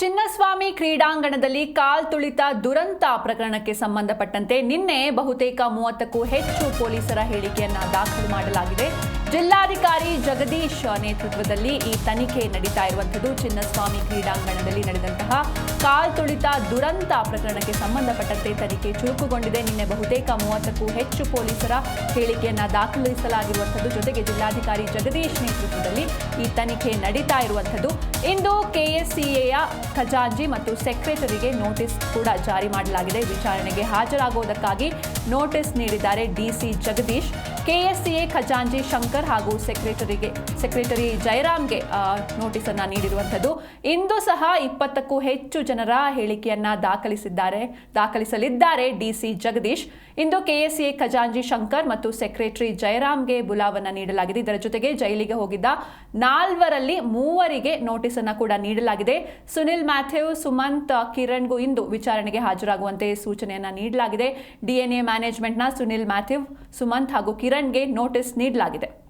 ಚಿನ್ನಸ್ವಾಮಿ ಕ್ರೀಡಾಂಗಣದಲ್ಲಿ ಕಾಲ್ ತುಳಿತ ದುರಂತ ಪ್ರಕರಣಕ್ಕೆ ಸಂಬಂಧಪಟ್ಟಂತೆ ನಿನ್ನೆ ಬಹುತೇಕ ಮೂವತ್ತಕ್ಕೂ ಹೆಚ್ಚು ಪೊಲೀಸರ ಹೇಳಿಕೆಯನ್ನು ದಾಖಲು ಮಾಡಲಾಗಿದೆ. ಜಿಲ್ಲಾಧಿಕಾರಿ ಜಗದೀಶ್ ನೇತೃತ್ವದಲ್ಲಿ ಈ ತನಿಖೆ ನಡೀತಾ ಇರುವಂಥದ್ದು. ಚಿನ್ನಸ್ವಾಮಿ ಕ್ರೀಡಾಂಗಣದಲ್ಲಿ ನಡೆದಂತಹ ಕಾಲ್ ತುಳಿತ ದುರಂತ ಪ್ರಕರಣಕ್ಕೆ ಸಂಬಂಧಪಟ್ಟಂತೆ ತನಿಖೆ ಚುರುಕುಗೊಂಡಿದೆ. ನಿನ್ನೆ ಬಹುತೇಕ ಮೂವತ್ತಕ್ಕೂ ಹೆಚ್ಚು ಪೊಲೀಸರ ಹೇಳಿಕೆಯನ್ನು ದಾಖಲಿಸಲಾಗಿರುವಂಥದ್ದು. ಜೊತೆಗೆ ಜಿಲ್ಲಾಧಿಕಾರಿ ಜಗದೀಶ್ ನೇತೃತ್ವದಲ್ಲಿ ಈ ತನಿಖೆ ನಡೀತಾ ಇರುವಂಥದ್ದು. ಇಂದು ಕೆಎಸ್ಸಿಎಯ ಖಜಾಂಜಿ ಮತ್ತು ಸೆಕ್ರೆಟರಿಗೆ ನೋಟಿಸ್ ಕೂಡ ಜಾರಿ ಮಾಡಲಾಗಿದೆ. ವಿಚಾರಣೆಗೆ ಹಾಜರಾಗುವುದಕ್ಕಾಗಿ ನೋಟಿಸ್ ನೀಡಿದ್ದಾರೆ ಡಿಸಿ ಜಗದೀಶ್. ಕೆಎಸ್ಸಿಎ ಖಜಾಂಜಿ ಶಂಕರ್ ಹಾಗೂ ಸೆಕ್ರೆಟರಿಗೆ ಸೆಕ್ರೆಟರಿ ಜಯರಾಮ್ಗೆ ಆ, ನೋಟಿಸ್ ಅನ್ನ ನೀಡಿರುವಂಥದ್ದು. ಇಂದು ಸಹ ಇಪ್ಪತ್ತಕ್ಕೂ ಹೆಚ್ಚು ಜನರ ಹೇಳಿಕೆಯನ್ನ ದಾಖಲಿಸಿದ್ದಾರೆ. ದಾಖಲಿಸಲಿದ್ದಾರೆ ಡಿಸಿ ಜಗದೀಶ್. ಇಂದು ಕೆಎಸ್ಎ ಖಜಾಂಜಿ ಶಂಕರ್ ಮತ್ತು ಸೆಕ್ರೆಟರಿ ಜಯರಾಮ್ಗೆ ಬುಲಾವನ್ನ ನೀಡಲಾಗಿದೆ. ಇದರ ಜೊತೆಗೆ ಜೈಲಿಗೆ ಹೋಗಿದ್ದ ನಾಲ್ವರಲ್ಲಿ ಮೂವರಿಗೆ ನೋಟಿಸ್ ಅನ್ನ ಕೂಡ ನೀಡಲಾಗಿದೆ. ಸುನಿಲ್ ಮ್ಯಾಥ್ಯೂ ಸುಮಂತ್ ಕಿರಣ್ಗೂ ಇಂದು ವಿಚಾರಣೆಗೆ ಹಾಜರಾಗುವಂತೆ ಸೂಚನೆಯನ್ನ ನೀಡಲಾಗಿದೆ. ಡಿಎನ್ಎ ಮ್ಯಾನೇಜ್ಮೆಂಟ್ನ ಸುನಿಲ್ ಮ್ಯಾಥ್ಯೂ ಸುಮಂತ್ ಹಾಗೂ ಕಿರಣ್ಗೆ ನೋಟಿಸ್ ನೀಡಲಾಗಿದೆ.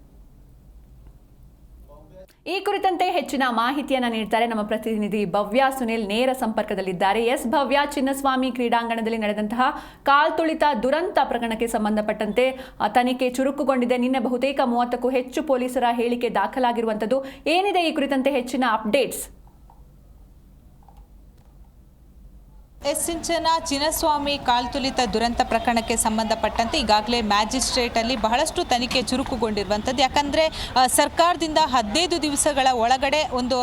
ಈ ಕುರಿತಂತೆ ಹೆಚ್ಚಿನ ಮಾಹಿತಿಯನ್ನು ನೀಡ್ತಾರೆ ನಮ್ಮ ಪ್ರತಿನಿಧಿ ಭವ್ಯ ಸುನಿಲ್ ನೇರ ಸಂಪರ್ಕದಲ್ಲಿದ್ದಾರೆ. ಎಸ್ ಭವ್ಯ, ಚಿನ್ನಸ್ವಾಮಿ ಕ್ರೀಡಾಂಗಣದಲ್ಲಿ ನಡೆದಂತಹ ಕಾಲ್ ತುಳಿತ ದುರಂತ ಪ್ರಕರಣಕ್ಕೆ ಸಂಬಂಧಪಟ್ಟಂತೆ ತನಿಖೆ ಚುರುಕುಗೊಂಡಿದೆ. ನಿನ್ನೆ ಬಹುತೇಕ ಮೂವತ್ತಕ್ಕೂ ಹೆಚ್ಚು ಪೊಲೀಸರ ಹೇಳಿಕೆ ದಾಖಲಾಗಿರುವಂಥದ್ದು ಏನಿದೆ ಈ ಕುರಿತಂತೆ ಹೆಚ್ಚಿನ ಅಪ್ಡೇಟ್ಸ್? ಎಸ್ ಸಿಂಚನ, ಚಿನ್ನಸ್ವಾಮಿ ಕಾಲ್ತುಲಿತ ದುರಂತ ಪ್ರಕರಣಕ್ಕೆ ಸಂಬಂಧಪಟ್ಟಂತೆ ಈಗಾಗಲೇ ಮ್ಯಾಜಿಸ್ಟ್ರೇಟ್ ಅಲ್ಲಿ ಬಹಳಷ್ಟು ತನಿಖೆ ಚುರುಕುಗೊಂಡಿರುವಂಥದ್ದು. ಯಾಕಂದ್ರೆ ಸರ್ಕಾರದಿಂದ ಹದಿನೈದು ದಿವಸಗಳ ಒಳಗಡೆ ಒಂದು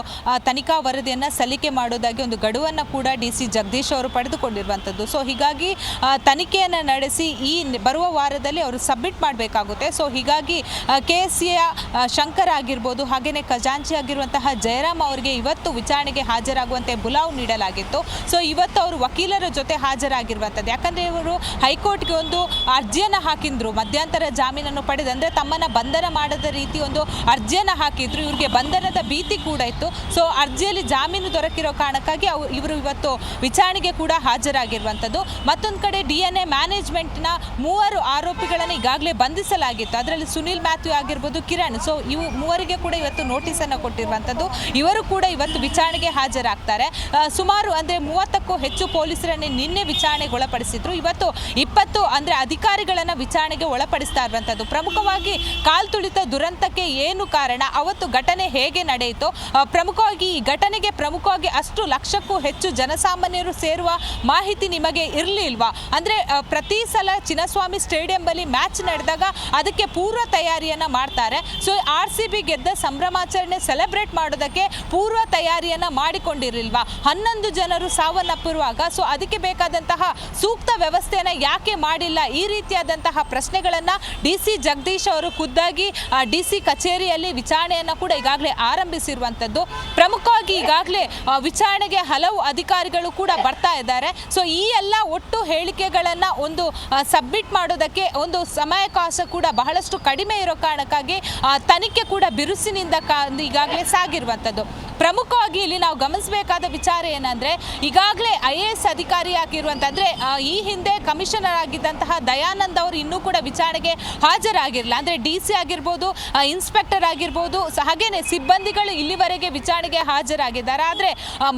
ತನಿಖಾ ವರದಿಯನ್ನು ಸಲ್ಲಿಕೆ ಮಾಡೋದಾಗಿ ಒಂದು ಗಡುವನ್ನು ಕೂಡ ಡಿ ಸಿ ಜಗದೀಶ್ ಅವರು ಪಡೆದುಕೊಂಡಿರುವಂಥದ್ದು. ಸೊ, ಹೀಗಾಗಿ ತನಿಖೆಯನ್ನು ನಡೆಸಿ ಈ ಬರುವ ವಾರದಲ್ಲಿ ಅವರು ಸಬ್ಮಿಟ್ ಮಾಡಬೇಕಾಗುತ್ತೆ. ಸೊ, ಹೀಗಾಗಿ ಕೆ ಎಸ್ ಸಿಯ ಶಂಕರ್ ಆಗಿರ್ಬೋದು ಹಾಗೆಯೇ ಖಜಾಂಚಿ ಆಗಿರುವಂತಹ ಜಯರಾಮ್ ಅವರಿಗೆ ಇವತ್ತು ವಿಚಾರಣೆಗೆ ಹಾಜರಾಗುವಂತೆ ಬುಲಾವ್ ನೀಡಲಾಗಿತ್ತು. ಸೊ, ಇವತ್ತು ಅವರು ವಕೀಲರ ಜೊತೆ ಹಾಜರಾಗಿರುವಂಥದ್ದು. ಯಾಕಂದರೆ ಇವರು ಹೈಕೋರ್ಟ್ಗೆ ಒಂದು ಅರ್ಜಿಯನ್ನು ಹಾಕಿದ್ರು. ಮಧ್ಯಂತರ ಜಾಮೀನನ್ನು ಪಡೆದು, ಅಂದರೆ ತಮ್ಮನ್ನು ಬಂಧನ ಮಾಡದ ರೀತಿ ಒಂದು ಅರ್ಜಿಯನ್ನು ಹಾಕಿದ್ರು. ಇವರಿಗೆ ಬಂಧನದ ಭೀತಿ ಕೂಡ ಇತ್ತು. ಸೊ ಅರ್ಜಿಯಲ್ಲಿ ಜಾಮೀನು ದೊರಕಿರೋ ಕಾರಣಕ್ಕಾಗಿ ಅವು, ಇವರು ಇವತ್ತು ವಿಚಾರಣೆಗೆ ಕೂಡ ಹಾಜರಾಗಿರುವಂಥದ್ದು. ಮತ್ತೊಂದು ಕಡೆ ಡಿ ಎನ್ ಎ ಮ್ಯಾನೇಜ್ಮೆಂಟ್ನ ಮೂವರು ಆರೋಪಿಗಳನ್ನು ಈಗಾಗಲೇ ಬಂಧಿಸಲಾಗಿತ್ತು. ಅದರಲ್ಲಿ ಸುನಿಲ್ ಮ್ಯಾಥ್ಯೂ ಆಗಿರ್ಬೋದು, ಕಿರಣ್. ಸೊ ಇವು ಮೂವರಿಗೆ ಕೂಡ ಇವತ್ತು ನೋಟಿಸನ್ನು ಕೊಟ್ಟಿರುವಂಥದ್ದು. ಇವರು ಕೂಡ ಇವತ್ತು ವಿಚಾರಣೆಗೆ ಹಾಜರಾಗ್ತಾರೆ. ಸುಮಾರು ಅಂದರೆ ಮೂವತ್ತಕ್ಕೂ ಹೆಚ್ಚು ಪೊಲೀಸರನ್ನೇ ನಿನ್ನೆ ವಿಚಾರಣೆಗೆ ಒಳಪಡಿಸಿದ್ರು ಇವತ್ತು ಇಪ್ಪತ್ತು ಅಂದರೆ ಅಧಿಕಾರಿಗಳನ್ನು ವಿಚಾರಣೆಗೆ ಒಳಪಡಿಸ್ತಾ ಇರುವಂಥದ್ದು ಪ್ರಮುಖವಾಗಿ ಕಾಲ್ ತುಳಿತ ದುರಂತಕ್ಕೆ ಏನು ಕಾರಣ, ಅವತ್ತು ಘಟನೆ ಹೇಗೆ ನಡೆಯಿತು ಪ್ರಮುಖವಾಗಿ ಈ ಘಟನೆಗೆ ಪ್ರಮುಖವಾಗಿ ಅಷ್ಟು ಲಕ್ಷಕ್ಕೂ ಹೆಚ್ಚು ಜನಸಾಮಾನ್ಯರು ಸೇರುವ ಮಾಹಿತಿ ನಿಮಗೆ ಇರಲಿಲ್ವಾ? ಅಂದರೆ ಪ್ರತಿ ಸಲ ಚಿನ್ನಸ್ವಾಮಿ ಸ್ಟೇಡಿಯಂಬಲ್ಲಿ ಮ್ಯಾಚ್ ನಡೆದಾಗ ಅದಕ್ಕೆ ಪೂರ್ವ ತಯಾರಿಯನ್ನು ಮಾಡ್ತಾರೆ. ಸೊ, ಆರ್ ಸಿ ಬಿ ಗೆದ್ದ ಸಂಭ್ರಮಾಚರಣೆ ಸೆಲೆಬ್ರೇಟ್ ಮಾಡೋದಕ್ಕೆ ಪೂರ್ವ ತಯಾರಿಯನ್ನು ಮಾಡಿಕೊಂಡಿರಲಿಲ್ವಾ? ಹನ್ನೊಂದು ಜನರು ಸಾವನ್ನಪ್ಪಿರುವಾಗ ಸೊ ಅದಕ್ಕೆ ಬೇಕಾದಂತಹ ಸೂಕ್ತ ವ್ಯವಸ್ಥೆಯನ್ನು ಯಾಕೆ ಮಾಡಿಲ್ಲ? ಈ ರೀತಿಯಾದಂತಹ ಪ್ರಶ್ನೆಗಳನ್ನು ಡಿ ಸಿ ಜಗದೀಶ್ ಅವರು ಖುದ್ದಾಗಿ ಡಿ ಸಿ ಕಚೇರಿಯಲ್ಲಿ ವಿಚಾರಣೆಯನ್ನು ಕೂಡ ಈಗಾಗಲೇ ಆರಂಭಿಸಿರುವಂಥದ್ದು. ಪ್ರಮುಖವಾಗಿ ಈಗಾಗಲೇ ವಿಚಾರಣೆಗೆ ಹಲವು ಅಧಿಕಾರಿಗಳು ಕೂಡ ಬರ್ತಾ ಇದ್ದಾರೆ. ಸೊ ಈ ಎಲ್ಲ ಒಟ್ಟು ಹೇಳಿಕೆಗಳನ್ನು ಒಂದು ಸಬ್ಮಿಟ್ ಮಾಡೋದಕ್ಕೆ ಒಂದು ಸಮಯಕಾಶ ಕೂಡ ಬಹಳಷ್ಟು ಕಡಿಮೆ ಇರೋ ಕಾರಣಕ್ಕಾಗಿ ತನಿಖೆ ಕೂಡ ಬಿರುಸಿನಿಂದ ಈಗಾಗಲೇ ಸಾಗಿರುವಂಥದ್ದು. ಪ್ರಮುಖವಾಗಿ ಇಲ್ಲಿ ನಾವು ಗಮನಿಸಬೇಕಾದ ವಿಚಾರ ಏನಂದ್ರೆ, ಈಗಾಗಲೇ ಐ ಎ ಎಸ್ ಅಧಿಕಾರಿ ಆಗಿರುವಂತಂದ್ರೆ ಆ, ಈ ಹಿಂದೆ ಕಮಿಷನರ್ ಆಗಿದ್ದಂತಹ ದಯಾನಂದ್ ಅವರು ಇನ್ನೂ ಕೂಡ ವಿಚಾರಣೆಗೆ ಹಾಜರಾಗಿರಲಿಲ್ಲ. ಅಂದ್ರೆ ಡಿ ಸಿ ಆಗಿರ್ಬೋದು ಇನ್ಸ್ಪೆಕ್ಟರ್ ಆಗಿರ್ಬೋದು ಹಾಗೇನೆ ಸಿಬ್ಬಂದಿಗಳು ಇಲ್ಲಿವರೆಗೆ ವಿಚಾರಣೆಗೆ ಹಾಜರಾಗಿದ್ದಾರೆ. ಆದರೆ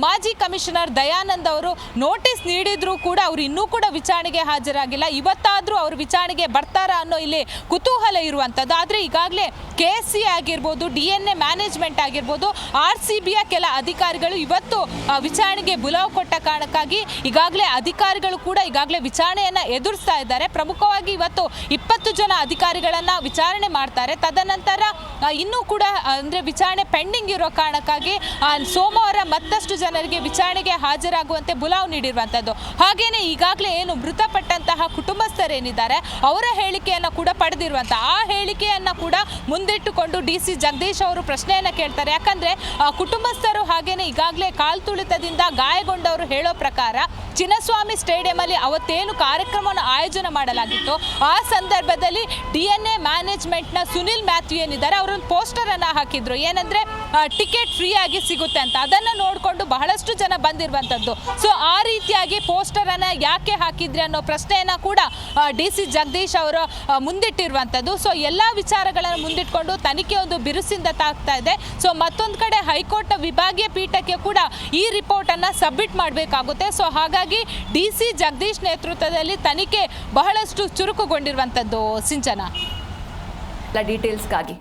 ಮಾಜಿ ಕಮಿಷನರ್ ದಯಾನಂದ್ ಅವರು ನೋಟಿಸ್ ನೀಡಿದರೂ ಕೂಡ ಅವರು ಇನ್ನೂ ಕೂಡ ವಿಚಾರಣೆಗೆ ಹಾಜರಾಗಿಲ್ಲ. ಇವತ್ತಾದರೂ ಅವರು ವಿಚಾರಣೆಗೆ ಬರ್ತಾರಾ ಅನ್ನೋ ಇಲ್ಲಿ ಕುತೂಹಲ ಇರುವಂಥದ್ದು ಆದರೆ ಈಗಾಗಲೇ ಕೆ ಎಸ್ ಸಿ ಆಗಿರ್ಬೋದು ಡಿ ಎನ್ ಎ ಮ್ಯಾನೇಜ್ಮೆಂಟ್ ಆಗಿರ್ಬೋದು ಆರ್ ಸಿ ಬಿಯ ಕೆಲ ಅಧಿಕಾರಿಗಳು ಇವತ್ತು ವಿಚಾರಣೆಗೆ ಬುಲಾವ್ ಕೊಟ್ಟ ಕಾರಣಕ್ಕಾಗಿ ಈಗಾಗಲೇ ಅಧಿಕಾರಿಗಳು ಕೂಡ ಈಗಾಗಲೇ ವಿಚಾರಣೆಯನ್ನು ಎದುರಿಸ್ತಾ ಇದ್ದಾರೆ. ಪ್ರಮುಖವಾಗಿ ಇವತ್ತು ಇಪ್ಪತ್ತು ಜನ ಅಧಿಕಾರಿಗಳನ್ನು ವಿಚಾರಣೆ ಮಾಡ್ತಾರೆ. ತದನಂತರ ಇನ್ನೂ ಕೂಡ ಅಂದರೆ ವಿಚಾರಣೆ ಪೆಂಡಿಂಗ್ ಇರೋ ಕಾರಣಕ್ಕಾಗಿ ಸೋಮವಾರ ಮತ್ತಷ್ಟು ಜನರಿಗೆ ವಿಚಾರಣೆಗೆ ಹಾಜರಾಗುವಂತೆ ಬುಲಾವ್ ನೀಡಿರುವಂಥದ್ದು ಹಾಗೆಯೇ ಈಗಾಗಲೇ ಏನು ಮೃತಪಟ್ಟಂತಹ ಕುಟುಂಬಸ್ಥರೇನಿದ್ದಾರೆ, ಅವರ ಹೇಳಿಕೆಯನ್ನು ಕೂಡ ಪಡೆದಿರುವಂಥ ಆ ಹೇಳಿಕೆಯನ್ನು ಕೂಡ ಮುಂದಿಟ್ಟುಕೊಂಡು ಡಿ ಸಿ ಜಗದೀಶ್ ಅವರು ಪ್ರಶ್ನೆಯನ್ನು ಕೇಳ್ತಾರೆ. ಯಾಕಂದರೆ ಕುಟುಂಬಸ್ಥರು ಹಾಗೆಯೇ ಈಗಾಗಲೇ ಕಾಲ್ತುಳಿತದಿಂದ ಗಾಯಗೊಂಡವರು ಹೇಳೋ ಪ್ರಕಾರ up. ಚಿನ್ನಸ್ವಾಮಿ ಸ್ಟೇಡಿಯಂ ಅಲ್ಲಿ ಅವತ್ತೇನು ಕಾರ್ಯಕ್ರಮವನ್ನು ಆಯೋಜನೆ ಮಾಡಲಾಗಿತ್ತು ಆ ಸಂದರ್ಭದಲ್ಲಿ ಡಿ ಎನ್ ಎ ಮ್ಯಾನೇಜ್ಮೆಂಟ್ನ ಸುನಿಲ್ ಮ್ಯಾಥ್ಯೂ ಏನಿದ್ದಾರೆ ಅವರೊಂದು ಪೋಸ್ಟರ್ ಅನ್ನ ಹಾಕಿದ್ರು. ಏನಂದ್ರೆ ಟಿಕೆಟ್ ಫ್ರೀ ಆಗಿ ಸಿಗುತ್ತೆ ಅಂತ. ಅದನ್ನ ನೋಡಿಕೊಂಡು ಬಹಳಷ್ಟು ಜನ ಬಂದಿರುವಂತದ್ದು ಸೊ ಆ ರೀತಿಯಾಗಿ ಪೋಸ್ಟರ್ ಅನ್ನ ಯಾಕೆ ಹಾಕಿದ್ರಿ ಅನ್ನೋ ಪ್ರಶ್ನೆಯನ್ನ ಕೂಡ ಡಿ ಸಿ ಜಗದೀಶ್ ಅವರು ಮುಂದಿಟ್ಟಿರುವಂತದ್ದು ಸೊ ಎಲ್ಲ ವಿಚಾರಗಳನ್ನು ಮುಂದಿಟ್ಕೊಂಡು ತನಿಖೆ ಒಂದು ಬಿರುಸಿಂದ ತಾಗ್ತಾ ಇದೆ. ಸೊ ಮತ್ತೊಂದು ಕಡೆ ಹೈಕೋರ್ಟ್ ವಿಭಾಗೀಯ ಪೀಠಕ್ಕೆ ಕೂಡ ಈ ರಿಪೋರ್ಟ್ ಅನ್ನ ಸಬ್ಮಿಟ್ ಮಾಡಬೇಕಾಗುತ್ತೆ. ಸೊ ಹಾಗಾಗಿ ಡಿ ಸಿ ಜಗದೀಶ್ ನೇತೃತ್ವದಲ್ಲಿ ತನಿಖೆ ಬಹಳಷ್ಟು ಚುರುಕುಗೊಂಡಿರುವಂಥದ್ದು ಸಿಂಚನ. ಡೀಟೇಲ್ಸ್ಗಾಗಿ